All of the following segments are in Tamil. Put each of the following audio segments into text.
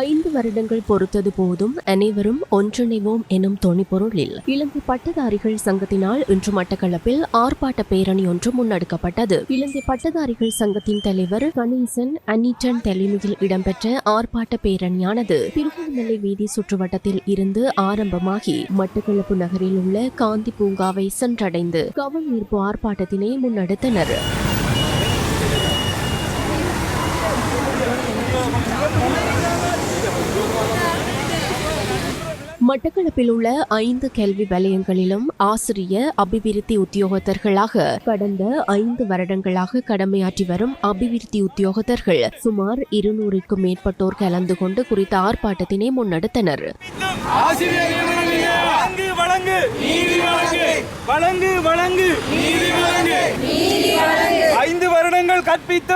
ஐந்து வருடங்கள் பொறுத்தது போதும் அனைவரும் ஒன்றிணைவோம் எனும் தொனிப்பொருளில் இலங்கை பட்டதாரிகள் சங்கத்தினால் இன்று மட்டக்களப்பில் ஆர்ப்பாட்ட பேரணி ஒன்று முன்னெடுக்கப்பட்டது. இலங்கை பட்டதாரிகள் சங்கத்தின் தலைவர் கணேசன் அனிட்டன் தலைமையில் இடம்பெற்ற ஆர்ப்பாட்ட பேரணியானது திருவண்ணாமலை வீதி சுற்றுவட்டத்தில் இருந்து ஆரம்பமாகி மட்டக்களப்பு நகரில் உள்ள காந்தி பூங்காவை சென்றடைந்து கவல் ஈர்ப்பு ஆர்ப்பாட்டத்தினை முன்னெடுத்தனர். மட்டக்களப்பில் உள்ள ஐந்து கல்வி வலயங்களிலும் ஆசிரிய அபிவிருத்தி உத்தியோகத்தர்களாக கடந்த ஐந்து வருடங்களாக கடமையாற்றி வரும் அபிவிருத்தி உத்தியோகத்தர்கள் சுமார் இருநூறுக்கும் மேற்பட்டோர் கலந்து கொண்டு குறித்த ஆர்ப்பாட்டத்தினை முன்னெடுத்தனர். ஐந்து வருடங்கள் கற்பித்த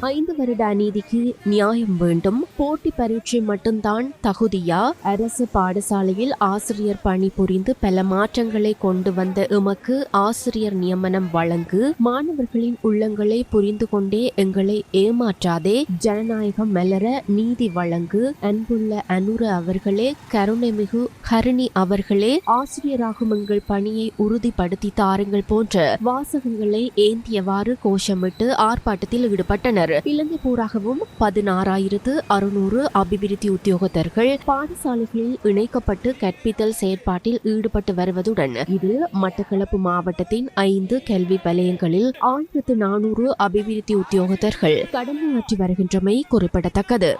ஐந்து வருட அநீதிக்கு நியாயம் வேண்டும். போட்டி பரீட்சை மட்டும்தான் தகுதியா? அரசு பாடசாலையில் ஆசிரியர் பணி புரிந்து பல மாற்றங்களை கொண்டு வந்த எமக்கு ஆசிரியர் நியமனம் வழங்கு. மாணவர்களின் உள்ளங்களை புரிந்து கொண்டே எங்களை ஏமாற்றாதே. ஜனநாயகம் மலர நீதி வழங்கு. அன்புள்ள அனுர அவர்களே கருணைமிகு ஹரிணி அவர்களே ஆசிரியராகும் எங்கள் பணியை உறுதிப்படுத்தி தாருங்கள் போன்ற வாசகங்களை ஏந்தியவாறு கோஷமிட்டு ஆர்ப்பாட்டத்தில் ஈடுபட்டனர் இலங்கை பூராகவும் பதினாறாயிரத்து அறுநூறு அபிவிருத்தி உத்தியோகத்தர்கள் பாடசாலைகளில் இணைக்கப்பட்டு கற்பித்தல் செயற்பாட்டில் ஈடுபட்டு வருவதுடன் இது மட்டக்களப்பு மாவட்டத்தின் ஐந்து கல்வி வலயங்களில் ஆயிரத்து நானூறு அபிவிருத்தி உத்தியோகத்தர்கள் கடமையாற்றி வருகின்றமை குறிப்பிடத்தக்கது.